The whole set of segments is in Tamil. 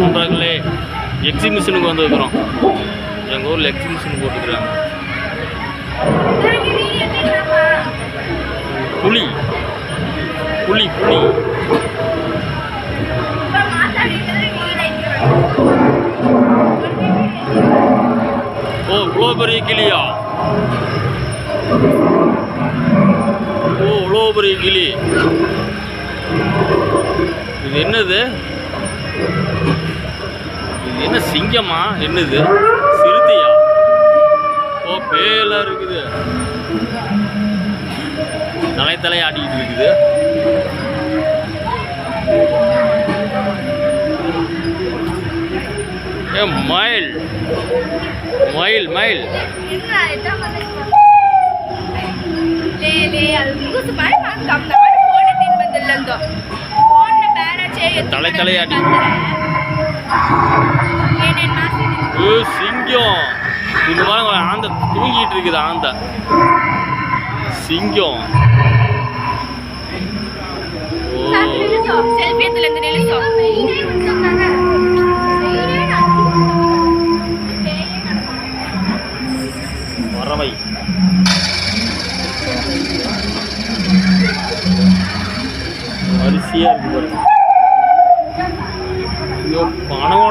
நண்பர்களே எக்ஸிபிஷனுக்கு வந்திருக்கிறோம். எங்கள் ஊரில் எக்ஸிபிஷன் போட்டுக்கிறாங்க. புலி. புலி புலி. ஓ இவ்வளோ பெரிய கிளியா? ஓ இவ்வளோ பெரிய கிளி. இது என்னது? இது என்ன சிங்கமா? என்னது? சிறுத்தையா? ஓ பேலாம் இருக்குது. தலை தலை ஆடிக்கிட்டு இருக்குது. ஏ மயில். மயில் மயில். ले ले अलगू से भाई मान कम ना தலை தலையாடி சிங்கம். இந்த மாதிரி ஆந்த தூங்கிட்டு இருக்குது ஆந்த. சிங்கம். பறவை. வரிசையா இருக்கு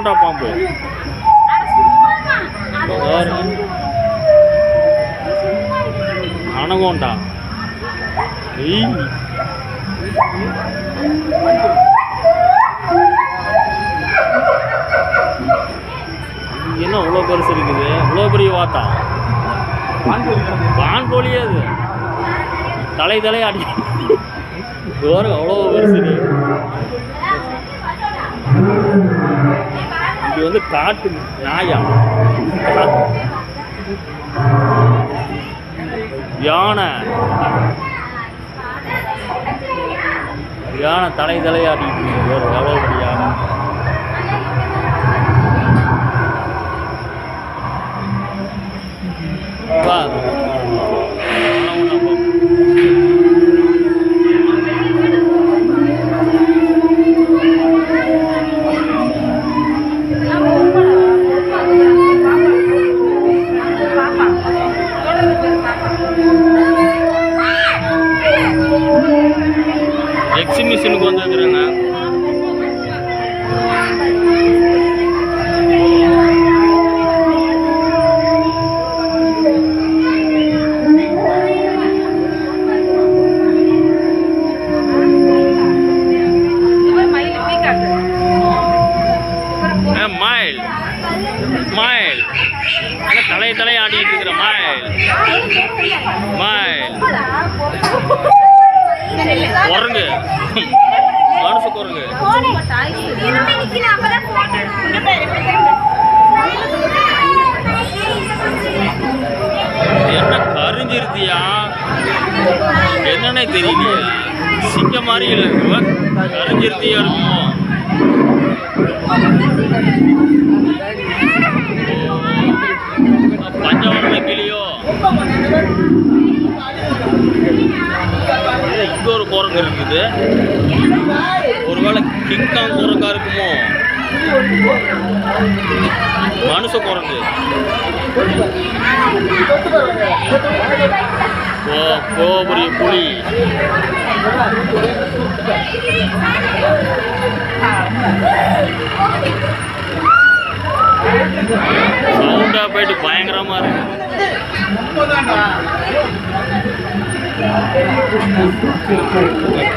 போண்டா பாம்பு. அனகோண்டா. என்ன இவ்வளோ பெருசு இருக்குது? இவ்வளோ பெரிய வாத்தா? வான்கோழியே அது. தலை தலை அடி. பாருங்க அவ்வளோ பெருசு இது. இது வந்து காட்டு நாயா. யானை. யானை தலை தலையாடிட்டு இருக்கு. பாரு, எவ்வளோ பெரிய யானை? வா. எக்ஸிபிஷனுக்கு வந்துருக்குறேங்க ஏ, மயில். மயில். என்ன தலை தலை ஆடிட்டு இருக்கிற மயில். மனுஷ குரங்கு என்ன கரிஞ்சிருத்தியா? என்னன்னே தெரியலையா. சிங்க மாதிரி இல்லை இருக்குவா கரிஞ்சிருத்தியா இருக்குமோ பஞ்சவரண கிளியோ? இங்க ஒரு குரங்கு இருக்குது. ஒருவேளை கிங்காங் குரங்கா இருக்குமோ? மனுஷ குரங்கு ஓ கோபுரி புலி. சவுண்டா போயிட்டு பயங்கரமா இருக்கு.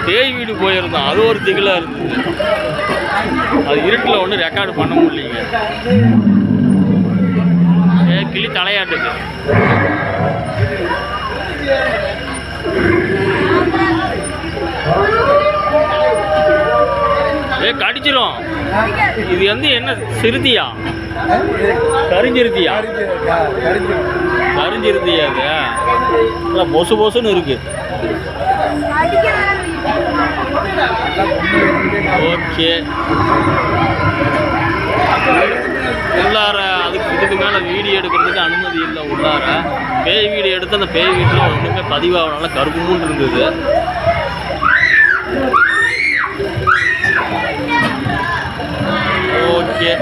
பேய் வீடு போயிருந்தோம். அது ஒரு திகிலாக இருந்தது. அது இருட்டில் ஒன்றும் ரெக்கார்டு பண்ண முடியலைங்க. ஏ கிளி தலையாட்டுக்கு ஏ கடிச்சிரும். இது வந்து என்ன சிறுதியா? கரிஞ்சிருத்தியா மறைஞ்சிருது அது நல்லா பொசு பொசுன்னு இருக்கு. ஓகே. உள்ளார அதுக்கு இதுக்கு மேலே வீடியோ எடுக்கிறதுக்கு அனுமதி இல்லை உள்ளார. பேய் வீடியோ எடுத்து அந்த பேய் வீட்டில் ஒன்றுமே பதிவாகனால கருப்புமுன்னு இருந்தது. ஓகே.